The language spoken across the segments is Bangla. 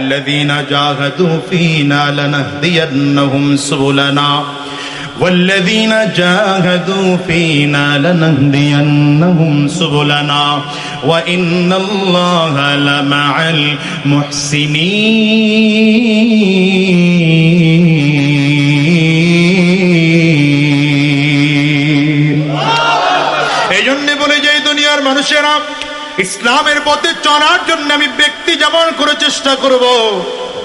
والذين جاهدوا فينا لنهدينهم سبلنا والذين جاهدوا فينا لنهدينهم سبلنا وإن الله لمع المحسنين এই জন্য বলে যে এই দুনিয়ার মানুষেরা ইসলামের পথে চলার জন্য আমি ব্যক্তি যেমন করে চেষ্টা করব।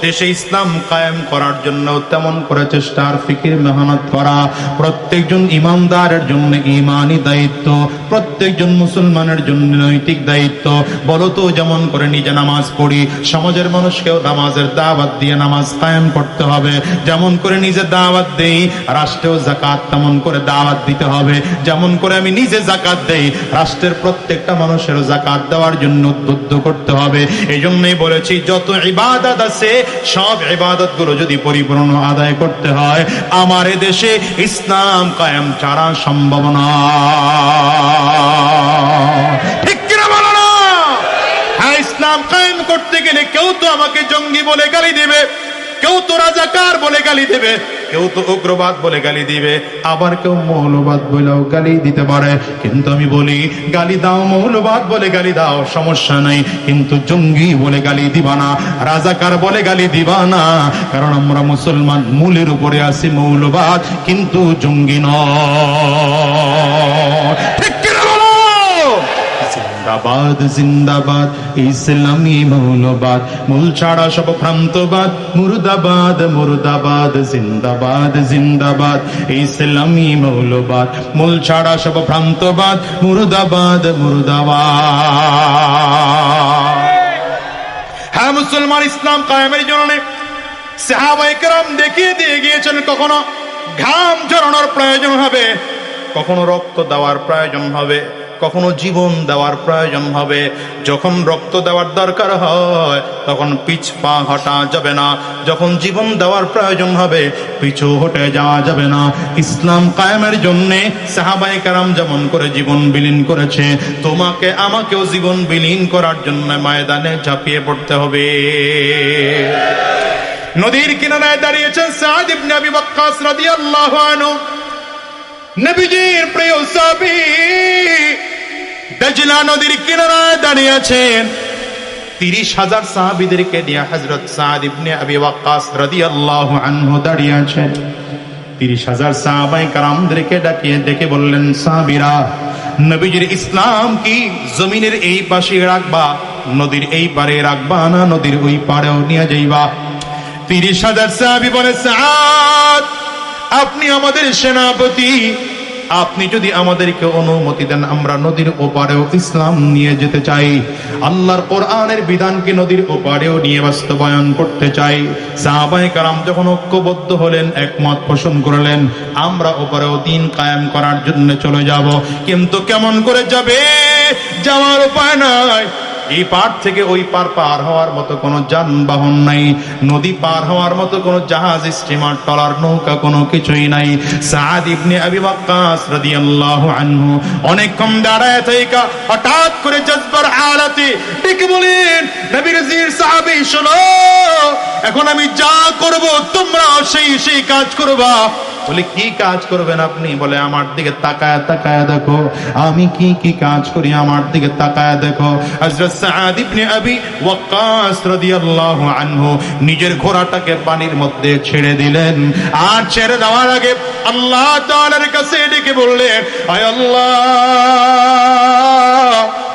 দেশে ইসলাম কায়েম করার জন্য তেমন করে চেষ্টা আর ফিকির মেহনত করা, প্রত্যেকজন ইমানদারের জন্য ইমানই দায়িত্ব, প্রত্যেকজন মুসলমানের জন্য নৈতিক দায়িত্ব। বলো তো, যেমন করে নিজে নামাজ পড়ি, সমাজের মানুষকেও নামাজের দাওয়াত দিয়ে নামাজ কায়েম করতে হবে। যেমন করে নিজে দাওয়াত দেই, রাষ্ট্রেও জাকাত তেমন করে দাওয়াত দিতে হবে। যেমন করে আমি নিজে জাকাত দেই, রাষ্ট্রের প্রত্যেকটা মানুষের জাকাত দেওয়ার জন্য উদ্বুদ্ধ করতে হবে। এই জন্যই বলেছি, যত ইবাদত আছে সব ইবাদতগুলো যদি পরিপূর্ণ আদায় করতে হয়, আমার দেশে ইসলাম কায়েম ছাড়া সম্ভব না? হ্যাঁ ইসলাম কায়েম করতে গেলে কেউ তো আমাকে জঙ্গি বলে গালি দেবে। কেউ তো রাজাকার বলে গালি দেবে, কেউ তো উগ্রবাদ বলে গালি দিবে, আবার কেউ মৌলবাদ বলেও গালি দিতে পারে। কিন্তু আমি বলি, গালি দাও, মৌলবাদ বলে গালি দাও, সমস্যা নাই, কিন্তু জঙ্গি বলে গালি দিবা না, রাজাকার বলে গালি দিবা না, কারণ আমরা মুসলমান মূলের উপরে আছি মৌলবাদ, কিন্তু জঙ্গি নয়। জিন্দাবাদ জিন্দাবাদ, ইসলামী মৌলবাদ, মূল ছাড়া সব ভ্রান্তবাদ, মুর্দাবাদ মুর্দাবাদ, জিন্দাবাদ জিন্দাবাদ, ইসলামী মৌলবাদ, মূল ছাড়া সব ভ্রান্তবাদ, মুর্দাবাদ মুর্দাবাদ। হ্যাঁ মুসলমান ইসলাম কায়েমের জন্য সাহাবাইকরাম দেখিয়ে দিয়ে গিয়েছেন কখনো ঘাম ঝরানোর প্রয়োজন হবে, কখনো রক্ত দেওয়ার প্রয়োজন হবে। কখনো জীবন দেওয়ার প্রয়োজন হবে। যখন রক্ত দেওয়ার দরকার হয়, তখন পিছ পা হটা যাবে না। যখন জীবন দেওয়ার প্রয়োজন হবে, পিছু হটে যাওয়া যাবে না। ইসলাম কায়েমের জন্যে সাহাবাই কারাম যেমন করে জীবন বিলীন করেছে, তোমাকে আমাকেও জীবন বিলীন করার জন্য ময়দানে ঝাঁপিয়ে পড়তে হবে। নদীর কিনারায় দাঁড়িয়েছেন সাদ ইবনে আবি ওয়াক্কাস রাদিয়াল্লাহু আনহু। নবীজির প্রিয় সাহাবী দজলা নদীর কিনারায় দাঁড়িয়ে আছেন তিরিশ হাজার সাহাবিদেরকে নিয়ে হজরত সাদ ইবনে আবি ওয়াক্কাস রাদিয়াল্লাহু আনহু দাঁড়িয়ে আছেন তিরিশ হাজার সাহাবাই কারামদেরকে ডাকিয়ে ডেকে বললেন, সাহাবিরা, নবীজির ইসলাম কি? জমিনের এই পাশে রাখবা, নদীর এই পারে রাখবা না নদীর ওই পারেও নিয়ে যাইবা? তিরিশ হাজার সাহাবি বলে, সাদ আপনি আমাদের সেনাপতি। আপনি যদি আমাদেরকে অনুমতি দেন, আমরা নদীর ওপারেও ইসলাম নিয়ে যেতে চাই। আল্লাহর কোরআনের বিধানকে নদীর ওপারেও নিয়ে বাস্তবায়ন করতে চাই। সাহাবায়ে কারাম যখন ঐক্যবদ্ধ হলেন, একমত পোষণ করলেন, আমরা ওপারেও দিন কায়েম করার জন্য চলে যাব। কিন্তু কেমন করে যাবে? যাওয়ার উপায় নাই। এই পার থেকে ওই পার পার হওয়ার মতো কোনো যানবাহন নাই। নদী পার হওয়ার মতো কোনো জাহাজ, স্টিমার টলার নৌকা কোনো কিছুই নাই। সাদ ইবনে আবি রাদিয়াল্লাহু আনহু অনেকক্ষণ দাঁড়ায় থেকে হঠাৎ করে জজবার হালাতে ডেকে বলেন নবীর জির সাহাবী, শোনো, এখন আমি যা করব তোমরা সেই সেই কাজ করবা। বলে, কি কাজ করবেন আপনি? বলে, আমার দিকে তাকায় তাকায় দেখো। আমি কি কি কাজ করি? আমার দিকে তাকায় দেখো। হযরত সাদ ইবনে আবি ওয়াক্কাস রাদিয়াল্লাহু আনহু নিজের ঘোড়াটাকে পানির মধ্যে ছেড়ে দিলেন। আর ছেড়ে দেওয়ার আগে আল্লাহ তাআলার কাছে ডেকে বললেন, আয় আল্লাহ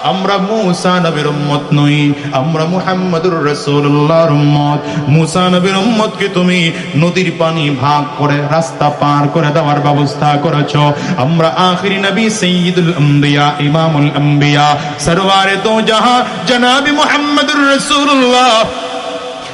আমরা মুসা নবীর উম্মত নই, আমরা মুহাম্মাদুর রাসূলুল্লাহর উম্মত। মুসা নবীর উম্মতকে তুমি নদীর পানি ভাগ করে, রাস্তা পার করে দেওয়ার ব্যবস্থা করেছ। আমরা আখিরি নবী সাইয়্যিদুল আমবিয়া, ইমামুল আমবিয়া, সরওয়ারে তো জাহান জনাবি মুহাম্মাদুর রাসূলুল্লাহ।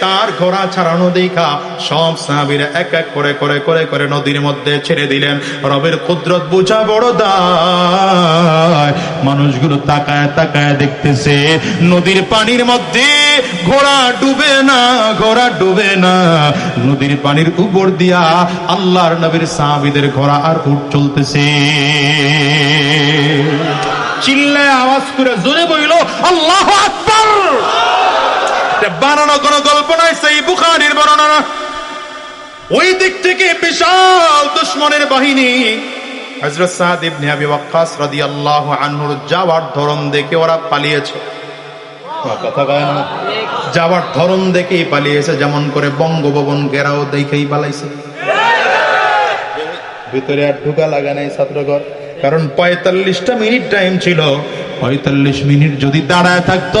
তার ঘোড়া ছাড়ানো দেখা। সব সাহাবীরা এক এক করে করে করে করে নদীর মধ্যে ছেড়ে দিলেন। রবের কুদরত বোঝা বড় দায়। মানুষগুলো তাকায় তাকায় দেখতেছে, নদীর পানির মধ্যে ঘোড়া ডুবে না, ঘোড়া ডুবে না। নদীর পানির উপর দিয়া আল্লাহর নবীর সাহাবীদের ঘোড়া আর উঠ চলতেছে। চিল্লায় আওয়াজ করে জোরে বইল, আল্লাহ আকবার! বানানো কোনো গল্প নয় সেই বুখারির বর্ণনা। ওই দিক থেকে বিশাল দুশ্মনের বাহিনী। হযরত সাদ ইবনে আবি ওয়াক্কাস রাদিয়াল্লাহু আনহুর যাওয়ার ধরন দেখে ওরা পালিয়েছে। কথা কয় না। যাওয়ার ধরন দেখেই পালিয়েছে যেমন করে বঙ্গভবন ঘেরাও দেখেই পালাইছে। ভিতরে আর ঢুকা লাগা নাই ছাত্রঘর। কারণ পঁয়তাল্লিশটা মিনিট টাইম ছিল। পঁয়তাল্লিশ মিনিট যদি দাঁড়ায় থাকতো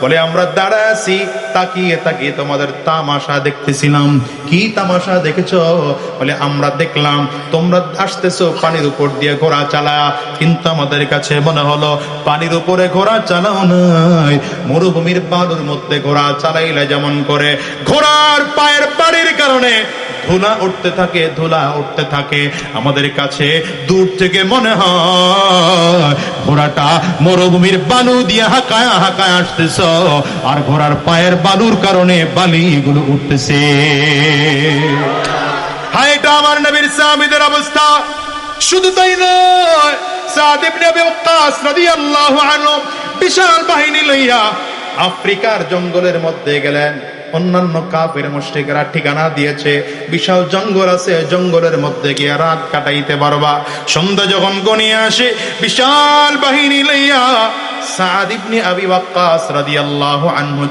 বলে, আমরা দাঁড়ায় আছি, তাকিয়ে তাকিয়ে তোমাদের তামাশা দেখতেছিলাম। কি তামাশা দেখেছ? বলে, আমরা দেখলাম, তোমরা আসতেছো পানির উপর দিয়ে ঘোড়া চালা কিন্তু আমাদের কাছে মনে হলো, পানির উপরে ঘোড়া চালাও নাই। মরুভূমির বালুর মধ্যে ঘোড়া চালাইলে যেমন করে, ঘোড়ার পায়ের পানির কারণে ধুলা উঠতে থাকে, ধুলা উঠতে থাকে। আমাদের কাছে দূর থেকে মনে হয়, ঘোড়াটা মরুভূমির বালু দিয়ে হাঁকায় হাঁকায় আসতেছ। আর ঘোড়ার পায়ের বালুর কারণে বালিগুলো উঠতেছে। হায়, এটা আমার নবীর সাহাবীদের অবস্থা। শুধু তাই নয়, সাদ ইবনে আবি ওয়াক্কাস রাদিয়াল্লাহু আনহু বিশাল বাহিনী লইয়া আফ্রিকার জঙ্গলের মধ্যে গেলেন। অন্যান্য কাপের মুশ্রিকরা ঠিকানা দিয়েছে। বিশাল জঙ্গল আছে, জঙ্গলের মধ্যে গিয়ে রাত কাটাইতে পারবা। সন্ধ্যা যখন গনিয়ে আসে, বিশাল বাহিনী লইয়া সাদ ইবনে আবি ওয়াক্কাস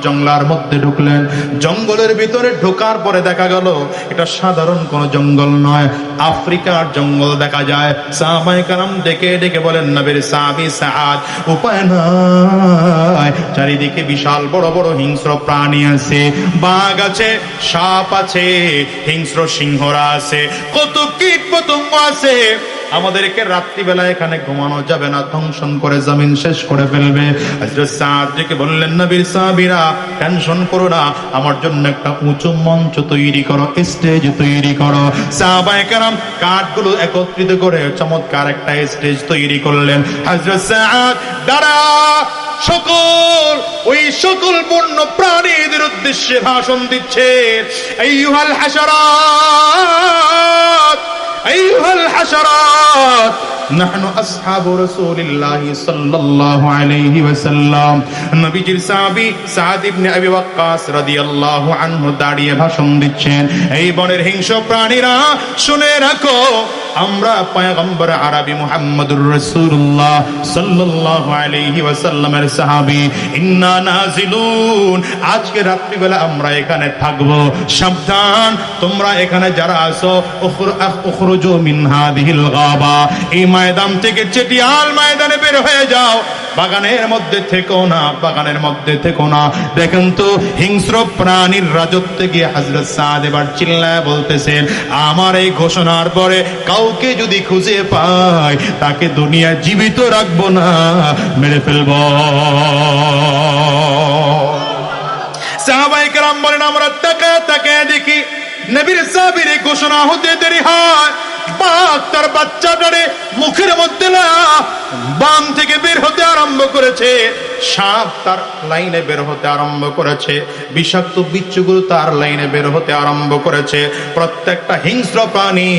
জঙ্গলার মধ্যে ঢুকলেন। জঙ্গলের ভিতরে ঢোকার পরে দেখা গেল, এটা সাধারণ কোন জঙ্গল নয়, আফ্রিকার জঙ্গল দেখা যায়। সাহাবায়ে কালাম ডেকে ডেকে বলেন, নবীর সাহাবী সাদ, উপায় নাই। চারিদিকে বিশাল বড় বড় হিংস্র প্রাণী আছে, বাঘ আছে, সাপ আছে, হিংস্র সিংহরা আছে কত কীট পতঙ্গ আছে। আমাদেরকে রাত্রিবেলা এখানে ঘুমানো যাবে না ধ্বংসন করে জমিন শেষ করে ফেলবে। ডেকে বললেন, নবীর সাহাবীরা, টেনশন করো না, আমার জন্য একটা উঁচু মঞ্চ তৈরি করো, স্টেজ তৈরি করো। সাহাবায়ে কেরাম কাঠগুলো একত্রিত করে চমৎকার একটা স্টেজ তৈরি করলেন। হযরত সাদ, দাঁড়া, সকল, ওই সকল পূর্ণ প্রাণীদের উদ্দেশ্যে ভাষণ দিচ্ছে, আইয়ুহাল হাশারাত আইহাল হাশরাত নাহনু আসহাবু রাসূলিল্লাহ সাল্লাল্লাহু আলাইহি ওয়াসাল্লাম নবীজির সাহাবী সাদ ইবনে আবি ওয়াক্কাস রাদিয়াল্লাহু আনহু দাঁড়িয়ে ভাষণ দিচ্ছেন। এই বনের হিংস্র প্রাণীরা শুনে রাখো আমরা পয়গম্বর আরবি মুহাম্মদুর রাসূলুল্লাহ সাল্লাল্লাহু আলাইহি ওয়াসাল্লামের সাহাবী। ইন্না নাজিলুন। আজকে রাত্রিবেলা আমরা এখানে থাকব। সাবধান। তোমরা এখানে যারা আছো উখরুজু মিন হাদিহিল গাবা। এই ময়দান থেকে চেটিয়াল ময়দানে বের হয়ে যাও। বাগানের মধ্যে থেকো না, বাগানের মধ্যে থেকো না। দেখেন তো, হিংস্র প্রাণীর রাজত্বে গিয়ে হজরত সাদ এবার চিল্লায় বলতেছেন, আমার এই ঘোষণার পরে কাউকে যদি খুঁজে পাই, তাকে দুনিয়া জীবিত রাখব না, মেরে ফেলব। সাহাবাই কেরাম বলেন, আমরা তাকায় তাকায় দেখি, নবীর সাহাবীর এই ঘোষণা হতে দেরি হয়। তার বাচ্চাটারে মুখের মধ্যে না বাম থেকে বের হতে আরম্ভ করেছে। সাপ তার লাইনে বের হতে আরম্ভ করেছে, বিষাক্ত বিচ্ছুগুলো তার লাইনে বের হতে আরম্ভ করেছে, প্রত্যেকটা হিংস্র প্রাণী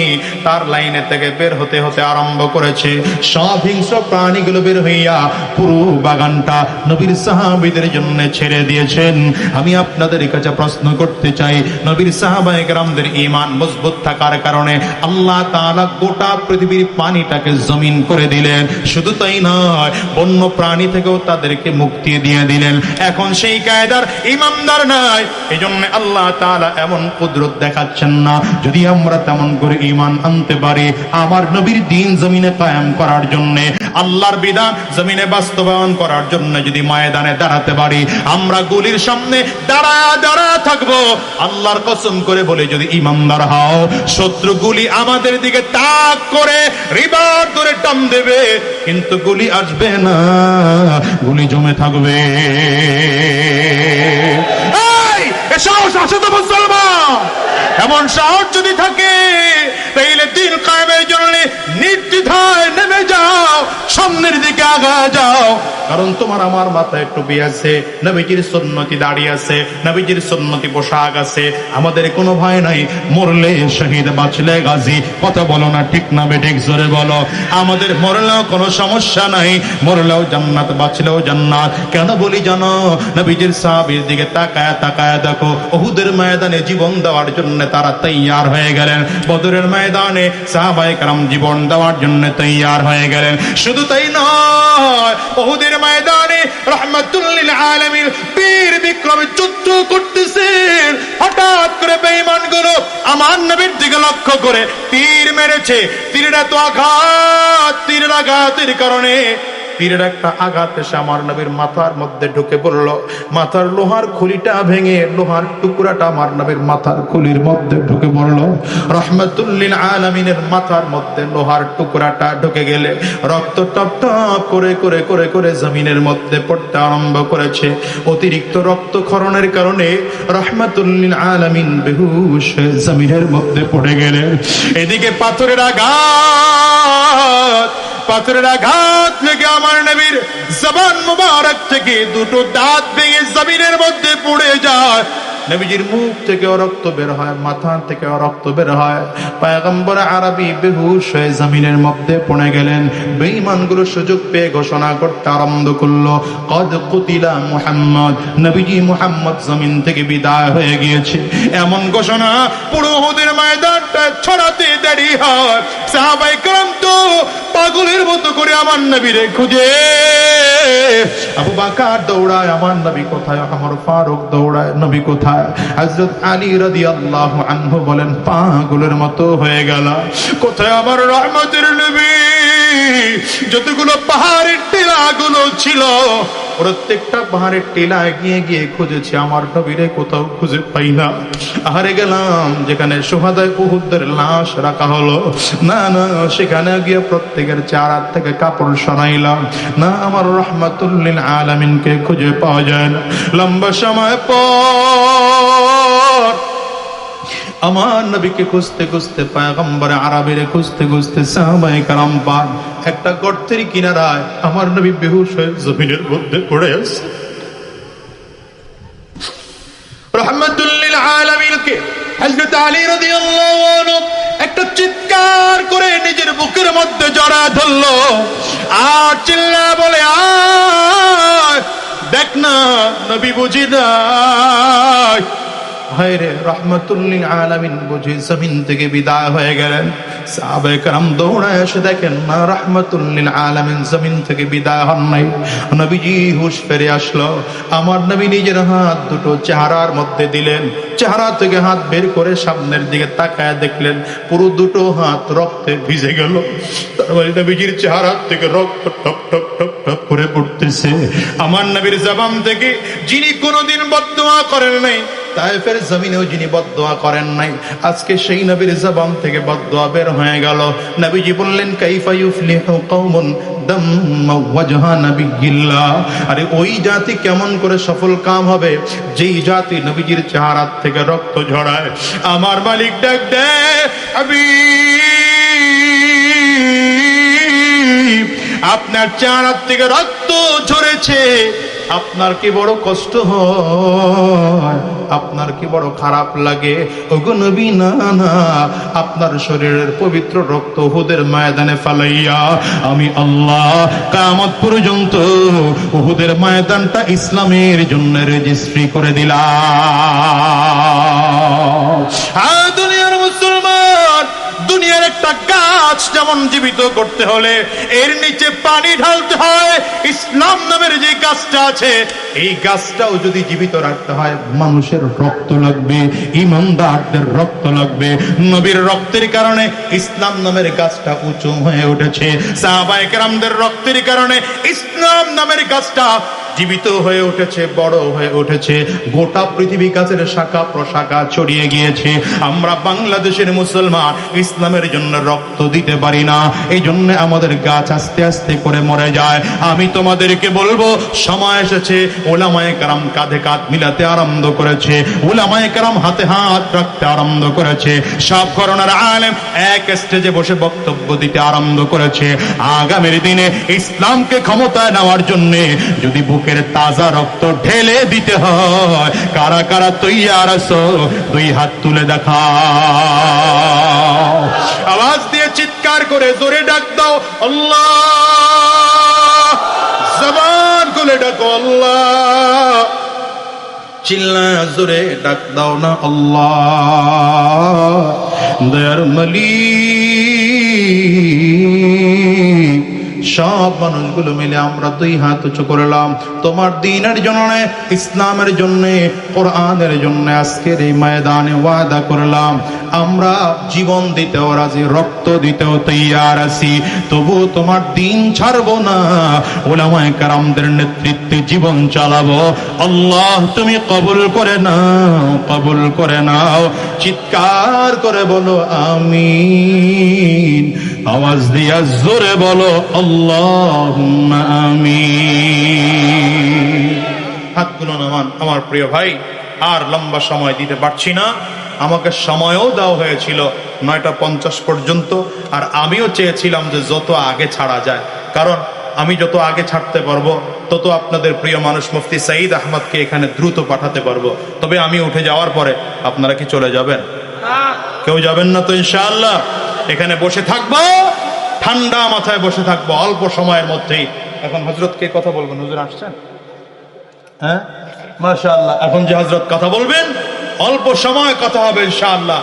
তার লাইনে থেকে বের হতে হতে আরম্ভ করেছে। সব হিংস্র প্রাণীগুলো বের হইয়া পুরো বাগানটা নবীর সাহাবীদের জন্য ছেড়ে দিয়েছেন। আমি আপনাদের কাছে প্রশ্ন করতে চাই, নবীর সাহাবায়ে কেরামদের ঈমান মজবুত থাকার কারণে আল্লাহ তাআলা গোটা পৃথিবীর পানিটাকে জমিন করে দিলেন। শুধু তাই নয়, বন্য প্রাণী থেকেও তাদেরকে মুক্তি দিয়ে দিলেন। এখন সেই কায়দার ইমানদার নাই এই জন্য আল্লাহ তাআলা এমন কুদরত দেখাচ্ছেন না। যদি আমরা তেমন করে ইমান আনতে পারি, আমার নবীর দিন জমিনে কায়েম করার জন্য, আল্লাহর বিধান জমিনে বাস্তবায়ন করার জন্য যদি ময়দানে দাঁড়াতে পারি, আমরা গুলির সামনে দাঁড়া দাঁড়া থাকব। আল্লাহর কসম করে বলে, যদি ইমানদার হও, শত্রু গুলি আমাদের দিকে তাক করে, রিবার ধরে টান দেবে। কিন্তু গুলি আসবে না, গুলি জমে থাকবে। সাহস আছে তো মুসলমান? এমন সাহস যদি থাকে, তাইলে দিন কায়েমের জন্য নির্দ্বিধায় নেমে যাও সামনের দিকে আগা যাও। কারণ তোমার আমার মাথায় টুপি আছে, নবীজির সন্ন্যতি দাঁড়িয়ে আছে, নবীজির সন্ন্যতি পোশাক আছে। আমাদের কোনো ভয় নাই, মরলে শহীদ বাঁচলে গাজী। কথা বলো না, ঠিক না বেঠিক জোরে বলো। আমাদের মরলেও কোনো সমস্যা নাই, মরলেও জান্নাত, বাঁচলেও জান্নাত। কেন বলি জানো, নবীজির সাহাবির দিকে তাকায় তাকায় দেখো ওহুদের ময়দানে জীবন দেওয়ার জন্য তারা তৈয়ার হয়ে গেলেন। বদরের ময়দানে সাহাবায়ে কারাম জীবন দেওয়ার জন্য তৈয়ার হয়ে গেলেন। শুধু তাই নয় ওহুদের ময়দানে রহমাতুল্লিল আলমীর বীর বিক্রমে যুদ্ধ করতেছেন। হঠাৎ করে বেইমানগুলো আমার নবীর দিকে লক্ষ্য করে তীর মেরেছে। তীরটা তো আঘাত তীর আঘাতের কারণে তীরের একটা আঘাত এসে আমার নবীর মাথার মধ্যে ঢুকে পড়ল। মাথার লোহার খুলিটা ভেঙে লোহার টুকরাটা আমার নবীর মাথার খুলির মধ্যে ঢুকে পড়ল। রহমতুল্লিল আলমিনের মাথার মধ্যে লোহার টুকরাটা ঢুকে গেলে রক্ত টপ টপ করে করে করে করে জমিনের মধ্যে পড়তে আরম্ভ করেছে। অতিরিক্ত রক্তক্ষরণের কারণে রহমতুল্লিল আলমিন বেহুশ জমিনের মধ্যে পড়ে গেলেন। এদিকে পাথরের আঘাত পাথরের আঘাত লেগে আমার নবীর জবান মুবারক থেকে দুটো দাঁত ভেঙে জমিনের মধ্যে পড়ে যায়। নবীজির মুখ থেকে রক্ত বের হয় মাথা থেকে রক্ত বের হয়। পায়গম্বর আরবি বেহুশ হয়ে জমিনের মধ্যে পড়ে গেলেন। বেঈমানগুলো সুযোগ পেয়ে ঘোষণা করতে আরম্ভ করল, কদ কুতিলা মুহাম্মদ। নবীজি মুহাম্মদ জমিন থেকে বিদায় হয়ে গিয়েছে। এমন ঘোষণা পুরোহদের ময়দানটা ছড়াতে দেরি হয়। সাহাবাই কালাম তো পাগলের মতো করে আমার নবীরে খুঁজে। আবু বাকার দৌড়ায়, আমার নবী কোথায়? আমার ফারুক দৌড়ায়। নবী কোথায়? হযরত আলী রাদিয়াল্লাহু আনহু বলেন, পাগুলোর মতো হয়ে গেল। কোথায় আমার রহমতের নবী? যতগুলো পাহাড়ের টিলাগুলো ছিল প্রত্যেকটা পাহাড়ের টিলায় গিয়ে গিয়ে খুঁজেছি। আমার নবীরে কোথাও খুঁজে পাই না। হারে গেলাম, যেখানে সোহাদায় উহুদের লাশ রাখা হলো। না না, সেখানে গিয়ে প্রত্যেকের চার হাত থেকে কাপড় সরাইলাম। না, আমার রহমাতুল্লিল আলামিনকে খুঁজে পাওয়া যায় না। লম্বা সময় পর আমার নবীকে খুঁজতে খুঁজতে পায়গম্বর আরবের খুঁজতে খুঁজতে সাহাবায়ে কারাম পান। একটা গর্তের কিনারায় আমার নবী বেহুশ হয়ে জমিনের মধ্যে পড়ে আছে। রহমতুল্লিল আলামিনকে হযরত আলী রাদিয়াল্লাহু আনহু একটা চিৎকার করে নিজের বুকের মধ্যে জড়া ধরলো। আর চিল্লা বলে, আয়, দেখ না, নবী বুঝি নাই। থেকে বিদায় হয়ে গেলেন। এসে দেখেন থেকে বিদায় নাই। নবীজি হুশ আসলো। আমার নবী নিজের হাত দুটো চেহারার মধ্যে দিলেন। চেহারা থেকে হাত বের করে সামনের দিকে তাকায় দেখলেন, পুরো দুটো হাত রক্তে ভিজে গেল। তারপরে মানে নবীজির চেহারার থেকে রক্ত টপ টপ টপ টপ করে পড়তেছে। আমার নবীর জবান থেকে যিনি কোনোদিন বদমা করেন নাই তাইফের জমিনেও যিনি বদদোয়া করেন নাই, আজকে সেই নবীর জবান থেকে বদদোয়া বের হয়ে গেল। নবীজি বললেন, কাইফা ইউফলিহু কওমুন আরে, ওই জাতি কেমন করে সফল কাম হবে? যেই জাতি নবীজির চেহারা থেকে রক্ত ঝরায়। আমার মালিক ডাক দেয় হাবিব। আপনার চেহারা থেকে রক্ত ঝরেছে। আপনার কি বড় কষ্ট হয়? আপনার কি বড় খারাপ লাগে? ওগো নবী, না না। আপনার শরীরের পবিত্র রক্ত হুদের ময়দানে ফালাইয়া আমি আল্লাহ কামত পর্যন্ত হুদের ময়দানটা ইসলামের জন্য রেজিস্ট্রি করে দিলাম। দুনিয়ার একটা গাছ যেমন জীবিত করতে হলে, এর নিচে পানি ঢালতে হয়। ইসলাম নামের যে গাছটা আছে, এই গাছটাও যদি জীবিত রাখতে হয়, মানুষের রক্ত লাগবে, ইমানদারদের রক্ত লাগবে। নবীর রক্তের কারণে ইসলাম নামের গাছটা উঁচু হয়ে উঠেছে। সাহাবায়ে কেরামদের রক্তের কারণে ইসলাম নামের গাছটা জীবিত হয়ে উঠেছে, বড় হয়ে উঠেছে। গোটা পৃথিবী গাছের শাখা প্রশাখা ছড়িয়ে গিয়েছে। আমরা বাংলাদেশের মুসলমান, ইসলামের জন্য রক্ত দিতে পারি না। এই জন্য আমাদের গাছ আস্তে আস্তে করে মরে যায়। আমি তোমাদেরকে বলব, সময় এসেছে, ওলামায়ে কারাম কাঁধে কাঁধ মিলাতে আরম্ভ করেছে। ওলামায়ে কারাম হাতে হাত রাখতে আরম্ভ করেছে। সব করোনার আলেম এক স্টেজে বসে বক্তব্য দিতে আরম্ভ করেছে। আগামীর দিনে ইসলামকে ক্ষমতায় নেওয়ার জন্য যদি বুকের তাজা রক্ত ঢেলে দিতে হয়। কারা কারা তৈয়ার আছো, দুই হাত তুলে দেখা আওয়াজ দিয়ে চিৎকার করে জোরে ডাক দাও, আল্লাহ। জবান খুলে ডাকো, আল্লাহ। চিল্লা জোরে ডাক দাও না, আল্লাহ। দয়ার মালিক। সব মানুষগুলো মিলে আমরা দুই হাত উঁচু করলাম। তোমার দিনের জন্য, ইসলামের জন্য, কোরআনের জন্য আজকের এই ময়দানে ওয়াদা করলাম। আমরা জীবন দিতেও রাজি, রক্ত দিতেও তৈয়ার আছি। তবু তোমার দিন ছাড়বো না। ওলামায় কারামদের নেতৃত্বে জীবন চালাবো। আল্লাহ, তুমি কবুল করে নাও, কবুল করে নাও। চিৎকার করে বলো, আমিন। আওয়াজ দিয়া জোরে বলো আল্লাহ আমিন। হাতগুলো নামান আমার প্রিয় ভাই আর লম্বা সময় দিতে পারছি না। আমাকে সময়ও দেওয়া হয়েছিল নয়টা পঞ্চাশ পর্যন্ত আর আমিও চেয়েছিলাম যে যত আগে ছাড়া যায়। কারণ আমি যত আগে ছাড়তে পারব তত আপনাদের প্রিয় মানুষ মুফতি সাঈদ আহমদকে এখানে দ্রুত পাঠাতে পারব। তবে আমি উঠে যাওয়ার পরে আপনারা কি চলে যাবেন? কেউ যাবেন না তো ইনশাআল্লাহ? এখানে বসে থাকব ঠান্ডা মাথায় বসে থাকব অল্প সময়ের মধ্যেই। এখন হজরতকে কথা বলবেন হুজুর আসছেন হ্যাঁ? মাশাআল্লাহ। এখন যে হজরত কথা বলবেন অল্প সময় কথা হবে ইনশাআল্লাহ।